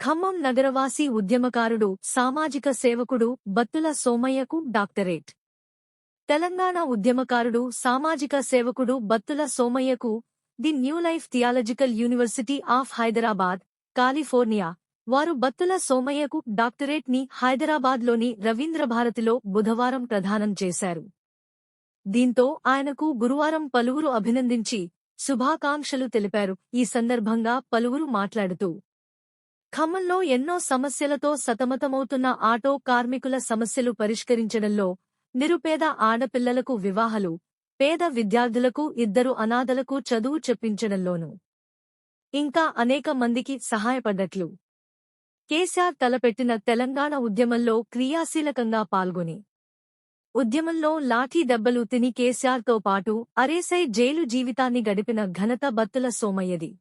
ఖమ్మం నగరవాసి ఉద్యమకారుడు సామాజిక సేవకుడు బత్తుల సోమయ్యకు డాక్టరేట్. తెలంగాణ ఉద్యమకారుడు సామాజిక సేవకుడు Battula సోమయ్యకు the new life theological university of Hyderabad California. వారు బత్తుల సోమయ్యకు డాక్టరేట్ని హైదరాబాద్లోని రవీంద్రభారతిలో బుధవారం ప్రదానం చేశారు. దీంతో ఆయనకు గురువారం పలువురు అభినందించి శుభాకాంక్షలు తెలిపారు. ఈ సందర్భంగా పలువురు మాట్లాడుతూ ఖమ్మంలో ఎన్నో సమస్యలతో సతమతమవుతున్న ఆటో కార్మికుల సమస్యలు పరిష్కరించడంలో నిరుపేద ఆడపిల్లలకు వివాహాలు పేద విద్యార్థులకు ఇద్దరు అనాథలకు చదువు చెప్పించడంలోనూ. ఇంకా అనేక మందికి సహాయపడ్డట్లు. కేసీఆర్ తలపెట్టిన తెలంగాణ ఉద్యమంలో క్రియాశీలకంగా పాల్గొని ఉద్యమంలో లాఠీ దెబ్బలు తిని కేసీఆర్తో పాటు అరేసై జైలు జీవితాన్ని గడిపిన ఘనత బత్తుల సోమయ్యది.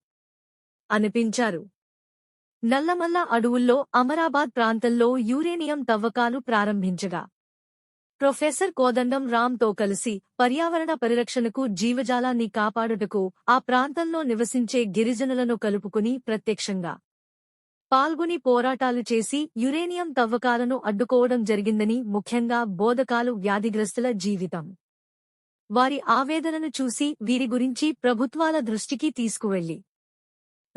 అనిపించారు. నల్లమల్ల అడవుల్లో అమరాబాద్ ప్రాంతంలో యురేనియం తవ్వకాలు ప్రారంభించగా. ప్రొఫెసర్ కోదండం రామ్తో కలిసి పర్యావరణ పరిరక్షణకు జీవజాలాన్ని కాపాడుటకు ఆ ప్రాంతంలో నివసించే గిరిజనులను కలుపుకుని ప్రత్యక్షంగా పాల్గొని పోరాటాలు చేసి యురేనియం తవ్వకాలను అడ్డుకోవడం జరిగిందని ముఖ్యంగా బోధకాలు వ్యాధిగ్రస్తుల జీవితం. వారి ఆవేదనను చూసి వీరి గురించి ప్రభుత్వాల దృష్టికి తీసుకువెళ్ళి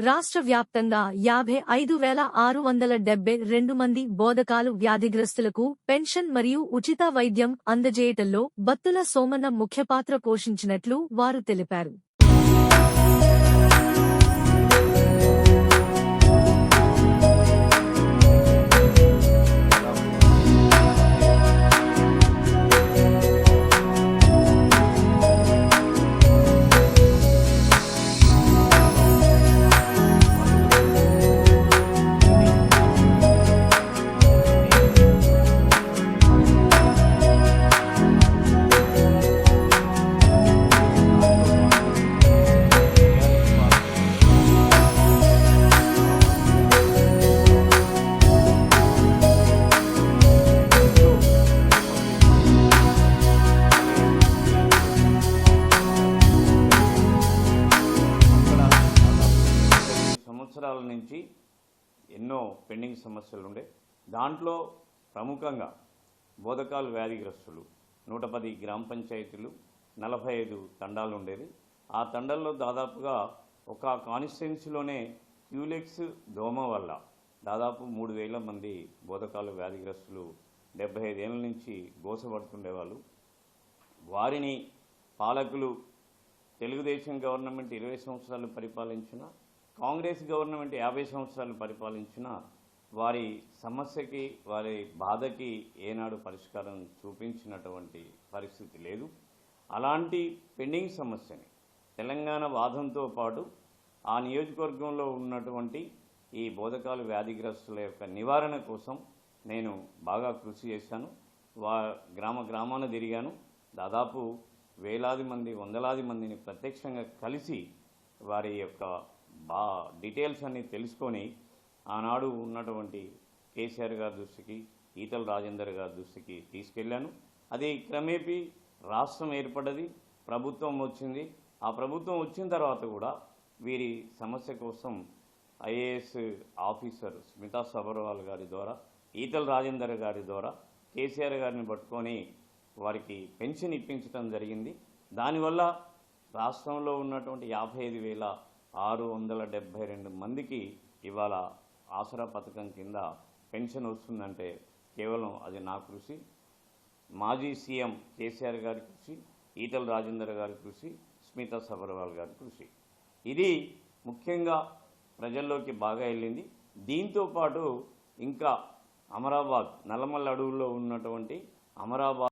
రాష్ట్ర వ్యాప్తంగా యాభై ఐదు వేల ఆరు వందల డెబ్బై రెండు మంది బోధకాలు వ్యాధిగ్రస్తులకు పెన్షన్ మరియు ఉచిత వైద్యం అందజేయటంలో బత్తుల సోమన్న ముఖ్యపాత్ర పోషించినట్లు వారు తెలిపారు. సంవత్సరాల నుంచి ఎన్నో పెండింగ్ సమస్యలు ఉండే దాంట్లో ప్రముఖంగా బోధకాలు వ్యాధిగ్రస్తులు నూట పది గ్రామ పంచాయతీలు నలభై ఐదు తండాలు ఉండేది ఆ తండాల్లో దాదాపుగా ఒక కాన్స్టిట్యున్సీలోనే క్యూలెక్స్ దోమ వల్ల దాదాపు మూడు వేల మంది బోధకాలు వ్యాధిగ్రస్తులు డెబ్బై ఐదేళ్ళ నుంచి గోసపడుతుండేవాళ్ళు. వారిని పాలకులు తెలుగుదేశం గవర్నమెంట్ ఇరవై సంవత్సరాలు పరిపాలించిన కాంగ్రెస్ గవర్నమెంట్ యాభై సంవత్సరాలు పరిపాలించిన వారి సమస్యకి వారి బాధకి ఏనాడు పరిష్కారం చూపించినటువంటి పరిస్థితి లేదు. అలాంటి పెండింగ్ సమస్యని తెలంగాణ వాదంతో పాటు ఆ నియోజకవర్గంలో ఉన్నటువంటి ఈ బోధకాలు వ్యాధిగ్రస్తుల యొక్క నివారణ కోసం నేను బాగా కృషి చేశాను. వా గ్రామ గ్రామాన తిరిగాను. దాదాపు వేలాది మంది వందలాది మందిని ప్రత్యక్షంగా కలిసి వారి యొక్క బా డీటెయిల్స్ అన్ని తెలుసుకొని ఆనాడు ఉన్నటువంటి కేసీఆర్ గారి దృష్టికి ఈతల రాజేందర్ గారి దృష్టికి తీసుకెళ్ళాను. అది క్రమేపీ రాష్ట్రం ఏర్పడ్డది ప్రభుత్వం వచ్చింది. ఆ ప్రభుత్వం వచ్చిన తర్వాత కూడా వీరి సమస్య కోసం ఐఏఎస్ ఆఫీసర్ స్మితా సబర్వాల్ గారి ద్వారా ఈతల రాజేందర్ గారి ద్వారా కేసీఆర్ గారిని పట్టుకొని వారికి పెన్షన్ ఇప్పించడం జరిగింది. దానివల్ల రాష్ట్రంలో ఉన్నటువంటి యాభై ఐదు వేల ఆరు వందల డెబ్భై రెండు మందికి ఇవాళ ఆసరా పథకం కింద పెన్షన్ వస్తుందంటే కేవలం అది నా కృషి. మాజీ సీఎం కేసీఆర్ గారి కృషి ఈటల రాజేందర్ గారి కృషి స్మితా సబర్వాల్ గారి కృషి. ఇది ముఖ్యంగా ప్రజల్లోకి బాగా వెళ్ళింది. దీంతో పాటు ఇంకా అమరాబాద్ నల్లమల్ల అడవుల్లో ఉన్నటువంటి అమరాబాద్